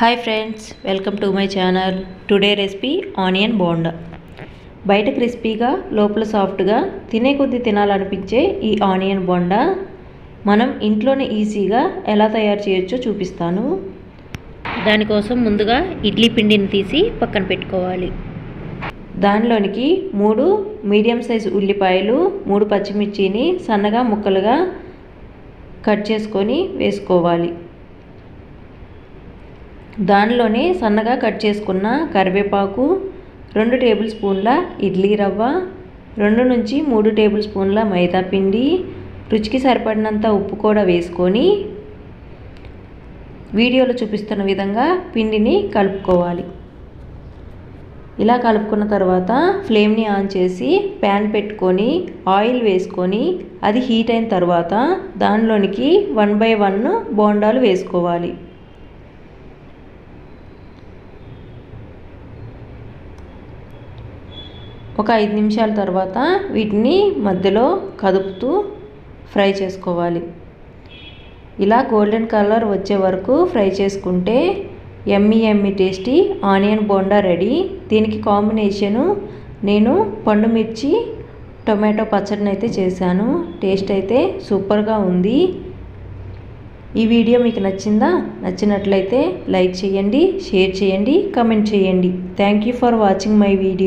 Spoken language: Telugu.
Hi friends welcome to my channel today recipe onion bonda బయట క్రిస్పీగా లోపల సాఫ్ట్గా తినే కొద్దీ తినాలనిపించే ఈ ఆనియన్ బోండా మనం ఇంట్లోనే ఈజీగా ఎలా తయారు చేయొచ్చో చూపిస్తాను. దానికోసం ముందుగా ఇడ్లీ పిండిని తీసి పక్కన పెట్టుకోవాలి. దానిలోనికి మూడు మీడియం సైజు ఉల్లిపాయలు మూడు పచ్చిమిర్చిని సన్నగా ముక్కలుగా కట్ చేసుకొని వేసుకోవాలి. దానిలోనే సన్నగా కట్ చేసుకున్న కరివేపాకు రెండు టేబుల్ స్పూన్ల ఇడ్లీ రవ్వ రెండు నుంచి మూడు టేబుల్ స్పూన్ల మైదా పిండి రుచికి సరిపడినంత ఉప్పు కూడా వేసుకొని వీడియోలో చూపిస్తున్న విధంగా పిండిని కలుపుకోవాలి. ఇలా కలుపుకున్న తర్వాత ఫ్లేమ్ని ఆన్ చేసి ప్యాన్ పెట్టుకొని ఆయిల్ వేసుకొని అది హీట్ అయిన తర్వాత దానిలోనికి వన్ బై వన్ బోండాలు వేసుకోవాలి. ఒక ఐదు నిమిషాల తర్వాత వీటిని మధ్యలో కదుపుతూ ఫ్రై చేసుకోవాలి. ఇలా గోల్డెన్ కలర్ వచ్చే వరకు ఫ్రై చేసుకుంటే yummy yummy tasty onion bonda ready. దీనికి కాంబినేషను నేను పండు మిర్చి టొమాటో పచ్చడిని అయితే చేశాను. టేస్ట్ అయితే సూపర్గా ఉంది. ఈ వీడియో మీకు నచ్చిందా? నచ్చినట్లయితే లైక్ చేయండి షేర్ చేయండి కమెంట్ చేయండి. Thank you for watching my video.